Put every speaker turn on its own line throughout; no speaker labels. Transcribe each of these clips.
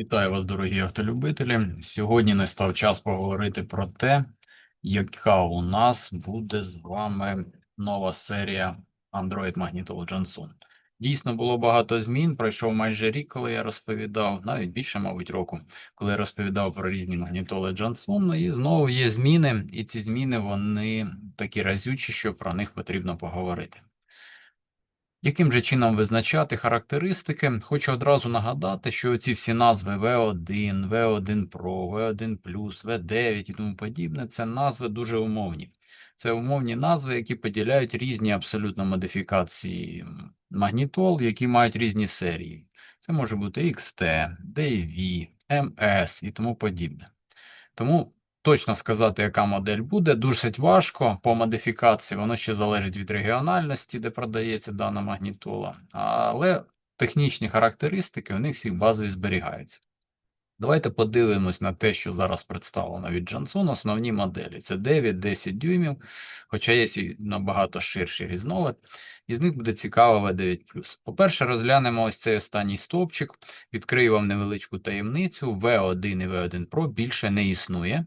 Вітаю вас, дорогі автолюбителі. Сьогодні настав час поговорити про те, яка у нас буде з вами нова серія Android Magneto Johnson. Дійсно, було багато змін. Пройшов майже рік, коли я розповідав, навіть більше, мабуть, року, коли я розповідав про різні магнітоли Johnson. І знову є зміни, і ці зміни вони такі разючі, що про них потрібно поговорити. Яким же чином визначати характеристики? Хочу одразу нагадати, що ці всі назви V1, V1 Pro, V1 V9 і тому подібне це назви дуже умовні. Це умовні назви, які поділяють різні абсолютно модифікації магнітол, які мають різні серії. Це може бути XT, DV, MS і тому подібне. Тому точно сказати, яка модель буде, досить важко по модифікації. Воно ще залежить від регіональності, де продається дана магнітола. Але технічні характеристики у них всі базові зберігаються. Давайте подивимось на те, що зараз представлено від Johnson. Основні моделі. Це 9-10 дюймів, хоча є і набагато ширший різновид. Із них буде цікаво V9. По-перше, розглянемо ось цей останній стовпчик. Відкрию вам невеличку таємницю. V1 і V1 Pro більше не існує.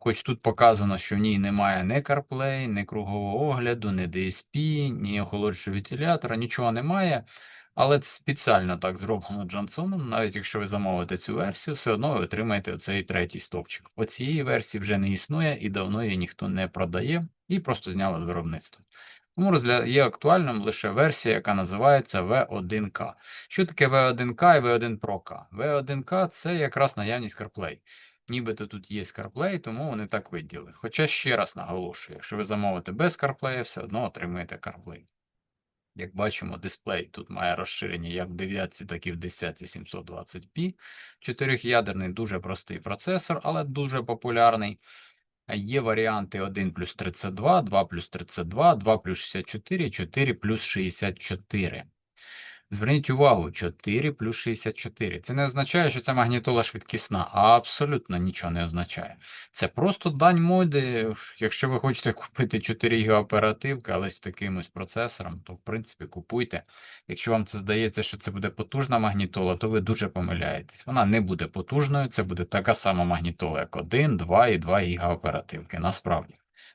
Хоч тут показано, що в ній немає ні CarPlay, ні кругового огляду, ні DSP, ні охолоджуючого вентилятора, нічого немає. Але це спеціально так зроблено Джонсоном. Навіть якщо ви замовите цю версію, все одно ви отримаєте оцей третій стовпчик. Оцієї версії вже не існує і давно її ніхто не продає і просто зняли з виробництва. Тому є актуальним лише версія, яка називається V1K. Що таке V1K і V1 Pro K? V1K це якраз наявність CarPlay. Нібито тут є CarPlay, тому вони так виділи. Хоча ще раз наголошую, якщо ви замовите без CarPlay, все одно отримаєте CarPlay. Як бачимо, дисплей тут має розширення як в 9, так і в 10 720p. Чотирьохядерний дуже простий процесор, але дуже популярний. Є варіанти 1 плюс 32, 2 плюс 32, 2 плюс 64, 4 плюс 64. Зверніть увагу, 4 плюс 64. Це не означає, що ця магнітола швидкісна, абсолютно нічого не означає. Це просто дань моди. Якщо ви хочете купити 4 ГБ оперативки, але з таким процесором, то в принципі купуйте. Якщо вам це здається, що це буде потужна магнітола, то ви дуже помиляєтесь. Вона не буде потужною, це буде така сама магнітола, як 1, 2 і 2 ГБ оперативки. Насправді.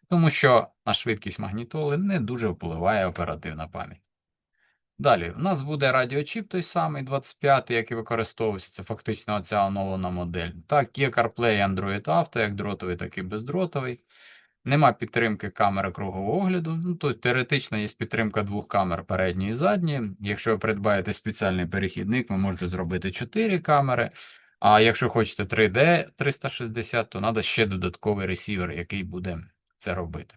Тому що на швидкість магнітоли не дуже впливає оперативна пам'ять. Далі, у нас буде радіочіп той самий 25 який використовується. Це фактично оця оновлена модель. Так, є CarPlay Android Auto, як дротовий, так і бездротовий. Нема підтримки камери кругового огляду. Ну, тобто, теоретично є підтримка двох камер передньої і задньої. Якщо ви придбаєте спеціальний перехідник, ви можете зробити 4 камери. А якщо хочете 3D 360, то треба ще додатковий ресівер, який буде це робити.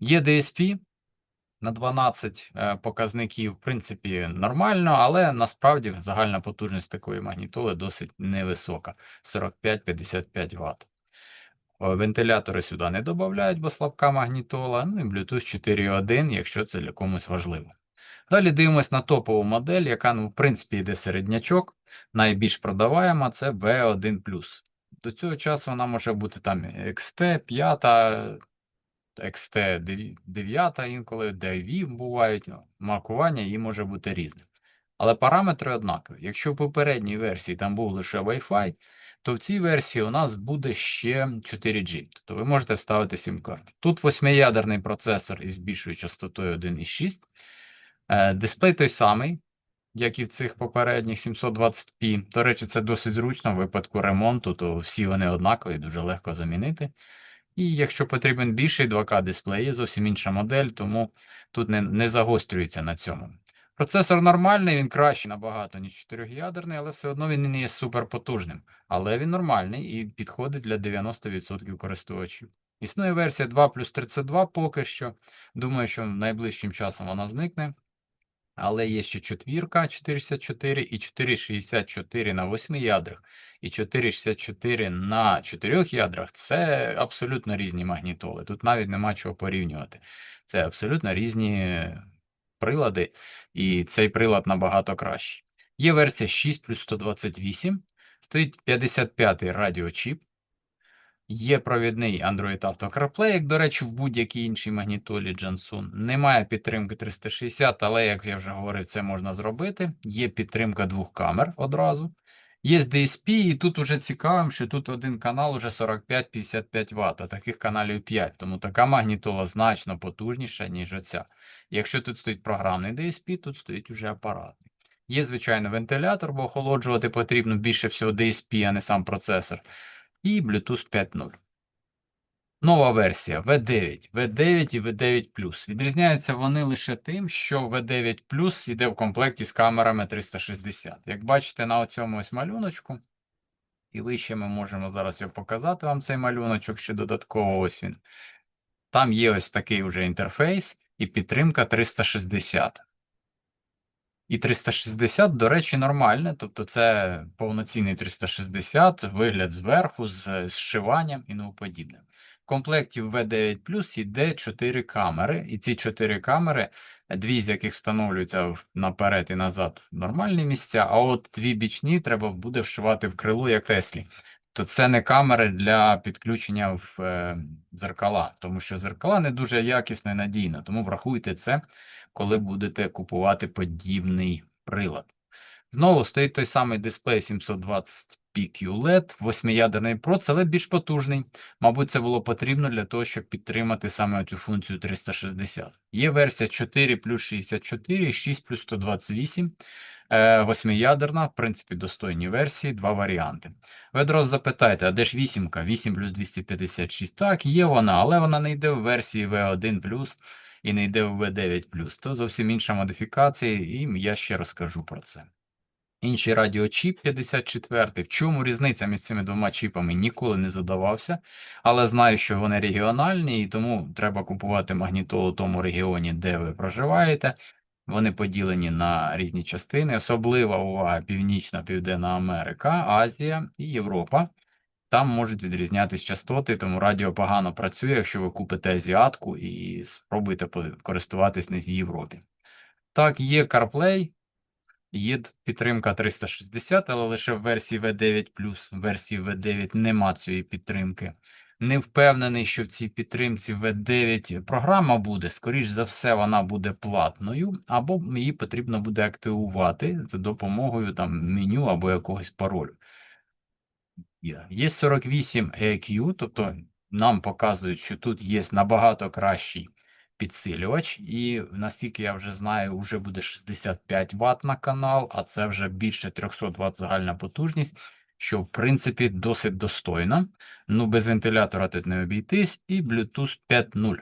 Є DSP на 12 е, показників, в принципі, нормально, але насправді загальна потужність такої магнітоли досить невисока 45-55 Вт. Вентилятори сюди не додають, бо слабка магнітола, ну і Bluetooth 4.1, якщо це для комусь важливо. Далі дивимось на топову модель, яка, ну, в принципі, йде середнячок. Найбільш продаваєма це V1. До цього часу вона може бути там XT, 5, XT 9 інколи, DV бувають, маркування її може бути різним. Але параметри однакові. Якщо в попередній версії там був лише Wi-Fi, то в цій версії у нас буде ще 4G. Тобто ви можете вставити сім-карту. Тут восьмиядерний процесор із більшою частотою 1,6. Е, дисплей той самий, як і в цих попередніх 720p. До речі, це досить зручно в випадку ремонту, то всі вони однакові, дуже легко замінити. І якщо потрібен більший 2К дисплей, зовсім інша модель, тому тут не не загострюється на цьому. Процесор нормальний, він кращий набагато, ніж 4-ядерний, але все одно він не є суперпотужним. Але він нормальний і підходить для 90% користувачів. Існує версія 2 плюс 32 поки що. Думаю, що найближчим часом вона зникне. Але є ще четвірка 464 і 464 на 8 ядрах, і 464 на 4 ядрах це абсолютно різні магнітоли. Тут навіть нема чого порівнювати. Це абсолютно різні прилади, і цей прилад набагато кращий. Є версія 6 плюс 128, стоїть 55-й радіочіп. Є провідний Android Auto CarPlay, як, до речі, в будь-якій іншій магнітолі Jansun. Немає підтримки 360, але, як я вже говорив, це можна зробити. Є підтримка двох камер одразу. Є DSP, і тут уже цікавим, що тут один канал уже 45-55 Вт, а таких каналів 5, тому така магнітола значно потужніша, ніж оця. Якщо тут стоїть програмний DSP, тут стоїть уже апаратний. Є, звичайно, вентилятор, бо охолоджувати потрібно більше всього DSP, а не сам процесор. І Bluetooth 5.0. Нова версія V9, V9 і V9 Відрізняються вони лише тим, що V9 йде в комплекті з камерами 360. Як бачите на цьому ось малюночку, і вище ми можемо зараз його показати вам цей малюночок, ще додатково ось він. Там є ось такий уже інтерфейс і підтримка 360. І 360, до речі, нормальне, тобто це повноцінний 360, вигляд зверху, з зшиванням і тому подібне. В комплекті в V9 Plus йде 4 камери, і ці 4 камери, дві з яких встановлюються наперед і назад в нормальні місця, а от дві бічні треба буде вшивати в крило, як Теслі. То це не камери для підключення в е, зеркала, тому що зеркала не дуже якісно і надійно, тому врахуйте це, коли будете купувати подібний прилад. Знову стоїть той самий дисплей 720p QLED, восьмиядерний проц, але більш потужний. Мабуть, це було потрібно для того, щоб підтримати саме цю функцію 360. Є версія 4 плюс 64 6 плюс 128. Е, восьмиядерна, в принципі, достойні версії, два варіанти. Ви одразу запитаєте, а де ж вісімка? 8 плюс 256. Так, є вона, але вона не йде в версії V1 і не йде в V9 То зовсім інша модифікація, і я ще розкажу про це. Інший радіочіп 54. В чому різниця між цими двома чіпами ніколи не задавався, але знаю, що вони регіональні, і тому треба купувати магнітолу в тому регіоні, де ви проживаєте. Вони поділені на різні частини. Особлива увага Північна, Південна Америка, Азія і Європа. Там можуть відрізнятися частоти, тому радіо погано працює, якщо ви купите азіатку і спробуйте користуватись не в Європі. Так, є CarPlay, Є підтримка 360, але лише в версії V9 в версії V9 нема цієї підтримки. Не впевнений, що в цій підтримці V9 програма буде, скоріш за все, вона буде платною, або її потрібно буде активувати за допомогою там меню або якогось паролю. Є, є 48 EQ, тобто нам показують, що тут є набагато кращий підсилювач, і наскільки я вже знаю, вже буде 65 Вт на канал, а це вже більше 300 Вт загальна потужність, що в принципі досить достойно. Ну, без вентилятора тут не обійтись, і Bluetooth 5.0.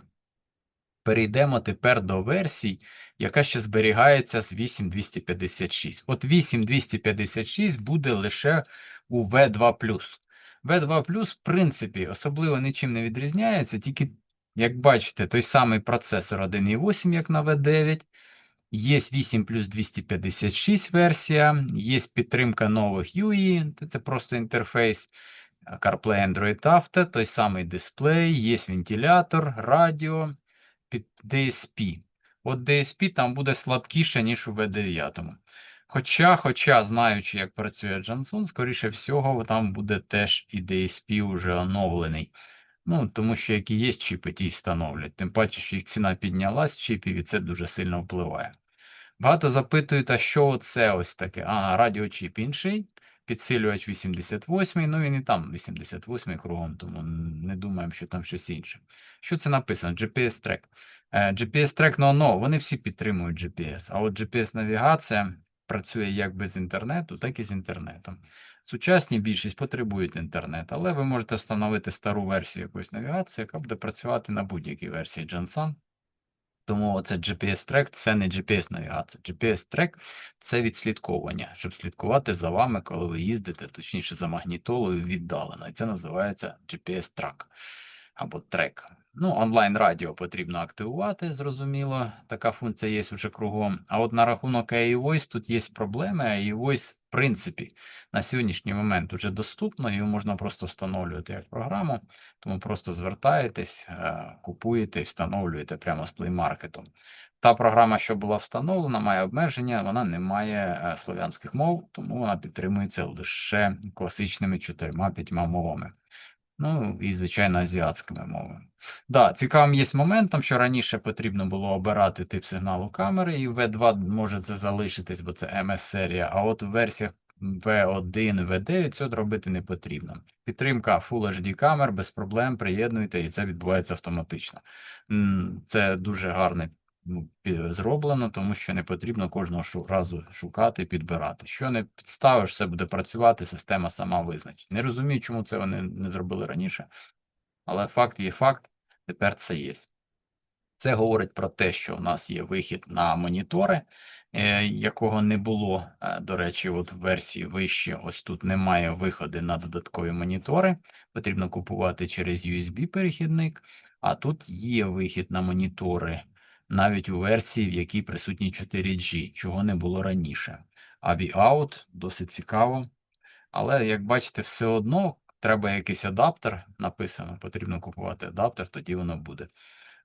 Перейдемо тепер до версій, яка ще зберігається з 8256. От 8256 буде лише у V2. V2, в принципі, особливо нічим не відрізняється, тільки як бачите, той самий процесор 1.8, як на V9. Є 8 плюс 256 версія, є підтримка нових UI, це просто інтерфейс CarPlay Android Auto, той самий дисплей, є вентилятор, радіо, під DSP. От DSP там буде слабкіше, ніж у V9. Хоча, хоча, знаючи, як працює Johnson, скоріше всього, там буде теж і DSP вже оновлений. Ну, тому що які є чіпи, ті й становлять. Тим паче, що їх ціна піднялась чіпів, і це дуже сильно впливає. Багато запитують, а що це ось таке? Ага, радіочіп інший, підсилювач 88 ну він і там 88 кругом, тому не думаємо, що там щось інше. Що це написано? GPS-трек. GPS-трек, ну, no, вони всі підтримують GPS, а от GPS-навігація працює як без інтернету, так і з інтернетом. Сучасні більшість потребують інтернет, але ви можете встановити стару версію якоїсь навігації, яка буде працювати на будь-якій версії Jansan. Тому це GPS-трек це не GPS-навігація. GPS-трек це відслідковування, щоб слідкувати за вами, коли ви їздите, точніше за магнітолою віддалено. І це називається GPS-трак або трек. Ну, онлайн радіо потрібно активувати, зрозуміло. Така функція є уже кругом. А от на рахунок AI-Voice тут є проблеми. AI-Voice, в принципі, на сьогоднішній момент вже доступно, його можна просто встановлювати як програму, тому просто звертаєтесь, е, купуєте і встановлюєте прямо з Market. Та програма, що була встановлена, має обмеження, вона не має е, слов'янських мов, тому вона підтримується лише класичними чотирма-п'ятьма мовами. Ну, і, звичайно, азіатськими мовами. Да, цікавим є моментом, що раніше потрібно було обирати тип сигналу камери, і V2 може це залишитись, бо це MS-серія. А от в версіях V1, V9, цього робити не потрібно. Підтримка Full HD камер без проблем, приєднуйте, і це відбувається автоматично. Це дуже пі- зроблено, тому що не потрібно кожного разу шукати, підбирати. Що не підставиш, все буде працювати, система сама визначить. Не розумію, чому це вони не зробили раніше, але факт є факт, тепер це є. Це говорить про те, що у нас є вихід на монітори, е, якого не було. Е, До речі, от в версії вище, ось тут немає виходу на додаткові монітори. Потрібно купувати через USB-перехідник, а тут є вихід на монітори навіть у версії, в якій присутній 4G, чого не було раніше. AVI-out досить цікаво. Але, як бачите, все одно треба якийсь адаптер, написано, потрібно купувати адаптер, тоді воно буде.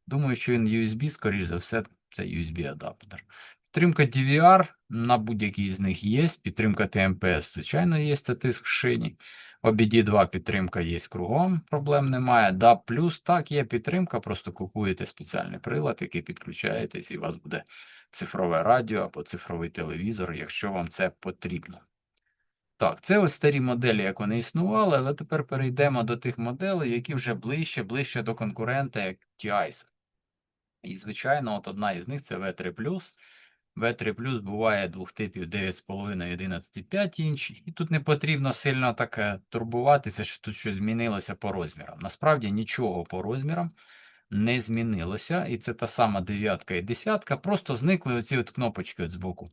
Думаю, що він USB, скоріш за все, це USB-адаптер. Підтримка DVR на будь-якій з них є. Підтримка TMPS, звичайно, є це тиск в шині. OBD2 підтримка є кругом, проблем немає. DAB+, так, є підтримка, просто купуєте спеціальний прилад, який підключаєтесь, і у вас буде цифрове радіо або цифровий телевізор, якщо вам це потрібно. Так, це ось старі моделі, як вони існували, але тепер перейдемо до тих моделей, які вже ближче, ближче до конкурента, як TIS. І, звичайно, от одна із них це V3+. V3 буває двох типів 9,5 і 11,5 інч. І тут не потрібно сильно так е, турбуватися, що тут щось змінилося по розмірам. Насправді нічого по розмірам не змінилося. І це та сама дев'ятка і десятка. Просто зникли оці от кнопочки от збоку.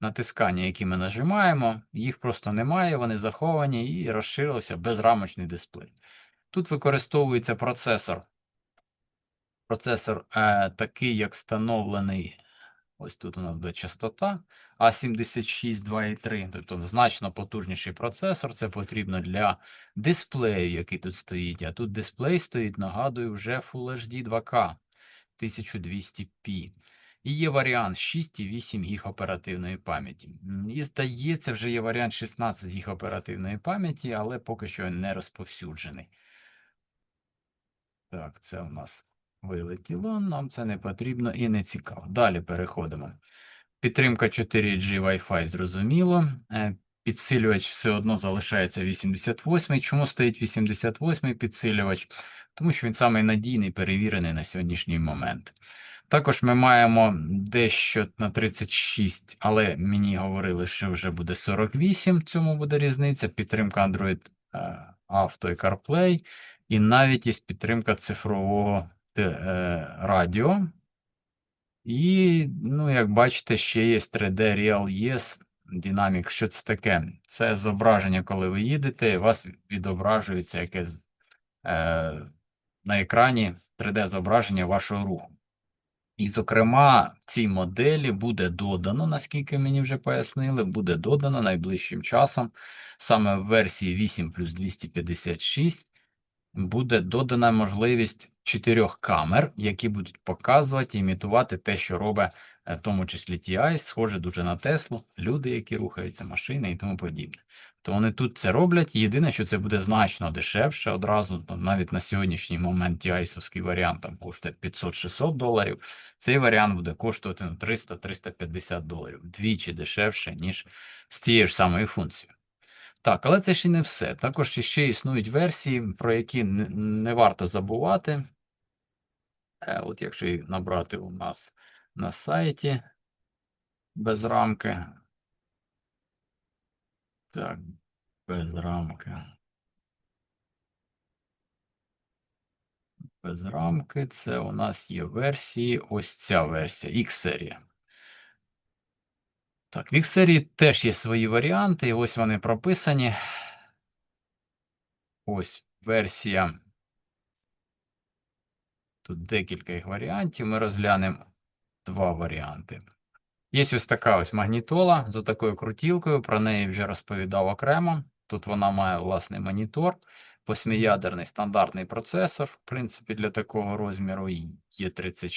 Натискання, які ми нажимаємо, їх просто немає, вони заховані і розширився безрамочний дисплей. Тут використовується процесор. Процесор е, такий, як встановлений. Ось тут у нас буде частота А76 2.3, тобто значно потужніший процесор. Це потрібно для дисплею, який тут стоїть. А тут дисплей стоїть, нагадую, вже Full HD 2K 1200p. І є варіант 6,8 ГБ оперативної пам'яті. І здається, вже є варіант 16 ГБ оперативної пам'яті, але поки що не розповсюджений. Так, це у нас вилетіло, нам це не потрібно і не цікаво. Далі переходимо. Підтримка 4G Wi-Fi зрозуміло. Е, Підсилювач все одно залишається 88. Чому стоїть 88 підсилювач? Тому що він самий надійний, перевірений на сьогоднішній момент. Також ми маємо дещо на 36, але мені говорили, що вже буде 48, в цьому буде різниця. Підтримка Android е, Auto і CarPlay, і навіть є підтримка цифрового радіо. І, ну, як бачите, ще є 3D Real Yes Dynamic. Що це таке? Це зображення, коли ви їдете, у вас відображується якесь е, на екрані 3D-зображення вашого руху. І, зокрема, в цій моделі буде додано, наскільки мені вже пояснили, буде додано найближчим часом, саме в версії 8 плюс 256, буде додана можливість чотирьох камер, які будуть показувати, імітувати те, що робить, е, в тому числі TI, схоже дуже на Теслу, люди, які рухаються, машини і тому подібне. То вони тут це роблять. Єдине, що це буде значно дешевше одразу, ну, навіть на сьогоднішній момент TI-совський варіант там коштує 500-600 доларів. Цей варіант буде коштувати ну, 300-350 доларів, вдвічі дешевше, ніж з тією ж самою функцією. Так, але це ще не все. Також ще існують версії, про які не варто забувати. Е, От якщо їх набрати у нас на сайті без рамки. Так, без рамки. Без рамки це у нас є версії, ось ця версія, X-серія. Так, в X-серії теж є свої варіанти, і ось вони прописані. Ось версія. Тут декілька їх варіантів. Ми розглянемо два варіанти. Є ось така ось магнітола з такою крутілкою. Про неї вже розповідав окремо. Тут вона має власний монітор, восьмиядерний стандартний процесор. В принципі, для такого розміру є 30,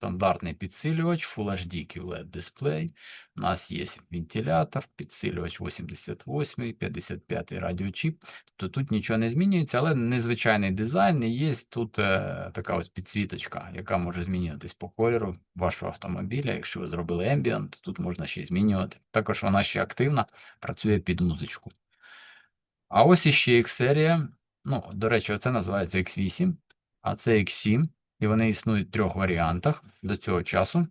стандартний підсилювач Full HD QLED дисплей. У нас є вентилятор, підсилювач 88, 55 радіочіп. То тут нічого не змінюється, але незвичайний дизайн. І є тут е, така ось підсвіточка, яка може змінюватись по кольору вашого автомобіля. Якщо ви зробили Ambient, то тут можна ще змінювати. Також вона ще активна, працює під музичку. А ось іще X-серія. Ну, до речі, це називається X8, а це X7, і вони існують в трьох варіантах до цього часу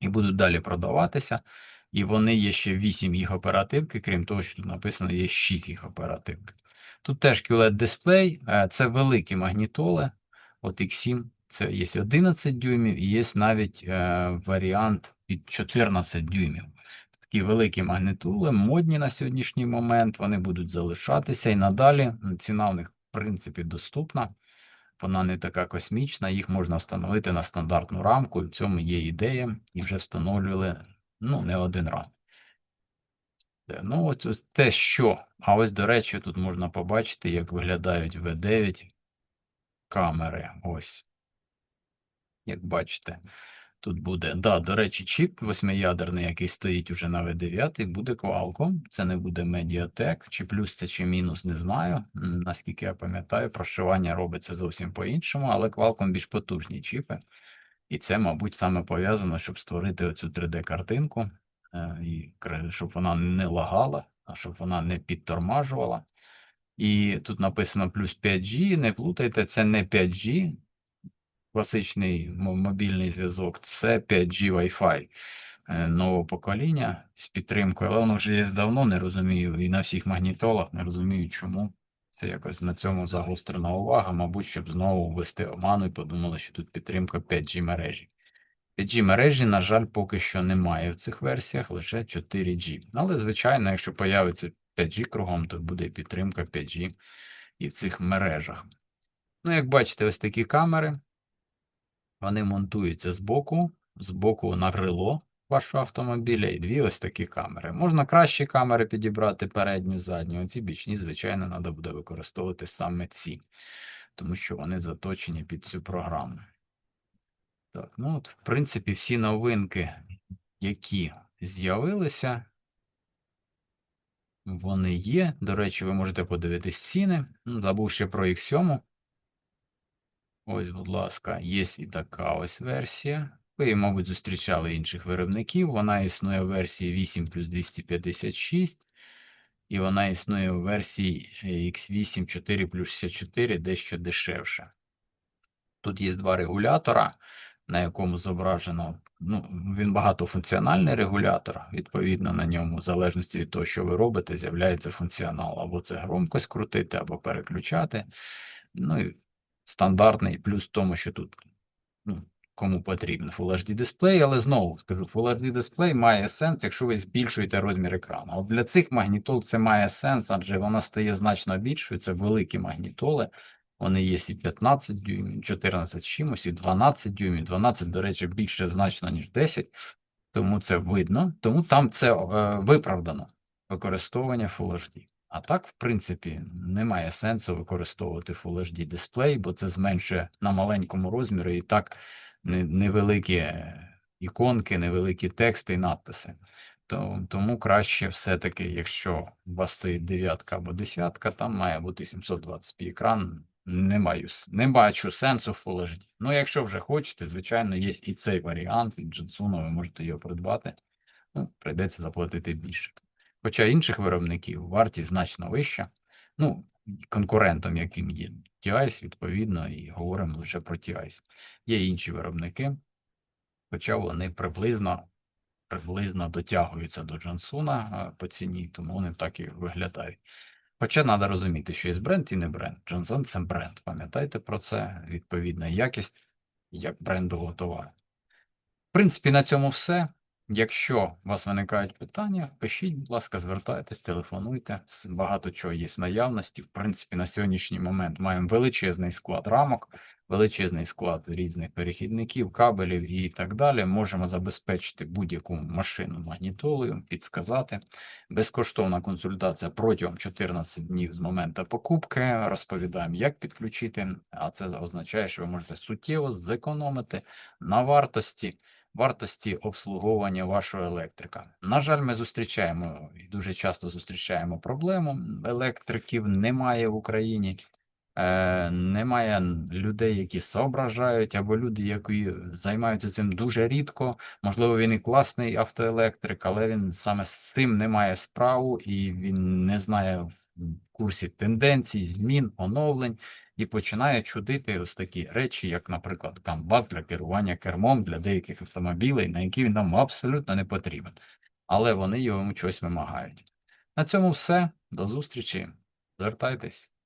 і будуть далі продаватися. І вони є ще 8 гіг оперативки, крім того, що тут написано, є 6 гіг оперативки. Тут теж QLED дисплей, е, це великі магнітоли. От X7 це є 11 дюймів, і є навіть е, варіант під 14 дюймів. Такі великі магнітоли, модні на сьогоднішній момент, вони будуть залишатися і надалі. Ціна в них, в принципі, доступна. Вона не така космічна, їх можна встановити на стандартну рамку, і в цьому є ідея, і вже встановлювали ну, не один раз. Е, Ну, ось, ось те, що. А ось, до речі, тут можна побачити, як виглядають V9 камери. Ось. Як бачите, тут буде. Да, до речі, чіп восьмиядерний, який стоїть уже на V9, буде Qualcomm. Це не буде Mediatek. Чи плюс це, чи мінус, не знаю. Наскільки я пам'ятаю, прошивання робиться зовсім по-іншому, але Qualcomm більш потужні чіпи. І це, мабуть, саме пов'язано, щоб створити оцю 3D-картинку, е, і щоб вона не лагала, а щоб вона не підтормажувала. І тут написано плюс 5G, не плутайте, це не 5G, класичний мобільний зв'язок, це 5G Wi-Fi е, нового покоління з підтримкою, але воно вже є давно, не розумію, і на всіх магнітолах не розумію, чому. Це якось на цьому загострена увага, мабуть, щоб знову ввести оману і подумали, що тут підтримка 5G мережі. 5G мережі, на жаль, поки що немає в цих версіях, лише 4G. Але, звичайно, якщо появиться 5G кругом, то буде підтримка 5G і в цих мережах. Ну, як бачите, ось такі камери. Вони монтуються збоку, збоку на крило вашого автомобіля, і дві ось такі камери. Можна кращі камери підібрати передню, задню. Оці бічні, звичайно, треба буде використовувати саме ці, тому що вони заточені під цю програму. Так, ну от, в принципі, всі новинки, які з'явилися, вони є. До речі, ви можете подивитись ціни. Забув ще про X7. Ось, будь ласка, є і така ось версія. Ви, мабуть, зустрічали інших виробників. Вона існує в версії 8 плюс 256, і вона існує в версії е, X8 4 плюс 64 дещо дешевше. Тут є два регулятора, на якому зображено, ну, він багатофункціональний регулятор. Відповідно, на ньому, в залежності від того, що ви робите, з'являється функціонал. Або це громкость крутити, або переключати. Ну і стандартний плюс в тому, що тут ну, кому потрібен Full HD дисплей, але знову скажу, Full HD дисплей має сенс, якщо ви збільшуєте розмір екрану. От для цих магнітол це має сенс, адже вона стає значно більшою. Це великі магнітоли. Вони є і 15 дюймів, 14 чимось, і 12 дюймів. 12, до речі, більше значно, ніж 10, тому це видно. Тому там це е, виправдано використовування Full HD. А так, в принципі, немає сенсу використовувати Full HD дисплей, бо це зменшує на маленькому розмірі і так невеликі е, іконки, невеликі тексти і надписи. Тому краще все-таки, якщо у вас стоїть дев'ятка або десятка, там має бути 720p екран. Не, маю, не бачу сенсу в Full HD. Ну, якщо вже хочете, звичайно, є і цей варіант від Jensen, ви можете його придбати. Ну, прийдеться заплатити більше. Хоча інших виробників вартість значно вища. Ну, конкурентом, яким є TIS, відповідно, і говоримо лише про TIS. Є інші виробники, хоча вони приблизно, приблизно дотягуються до Джонсона по ціні, тому вони так і виглядають. Хоча треба розуміти, що є бренд і не бренд. Джонсон це бренд. Пам'ятайте про це, відповідна якість як брендового товару. В принципі, на цьому все. Якщо у вас виникають питання, пишіть, будь ласка, звертайтесь, телефонуйте. Багато чого є в наявності. В принципі, на сьогоднішній момент маємо величезний склад рамок, величезний склад різних перехідників, кабелів і так далі. Можемо забезпечити будь-яку машину магнітолою, підсказати. Безкоштовна консультація протягом 14 днів з моменту покупки. Розповідаємо, як підключити, а це означає, що ви можете суттєво зекономити на вартості вартості обслуговування вашого електрика. На жаль, ми зустрічаємо і дуже часто зустрічаємо проблему. Електриків немає в Україні. Е, немає людей, які соображають, або люди, які займаються цим дуже рідко. Можливо, він і класний автоелектрик, але він саме з цим не має справу і він не знає курсі тенденцій, змін, оновлень і починає чудити ось такі речі, як, наприклад, камбаз для керування кермом для деяких автомобілей, на які він нам абсолютно не потрібен. Але вони йому чогось вимагають. На цьому все. До зустрічі. Звертайтесь.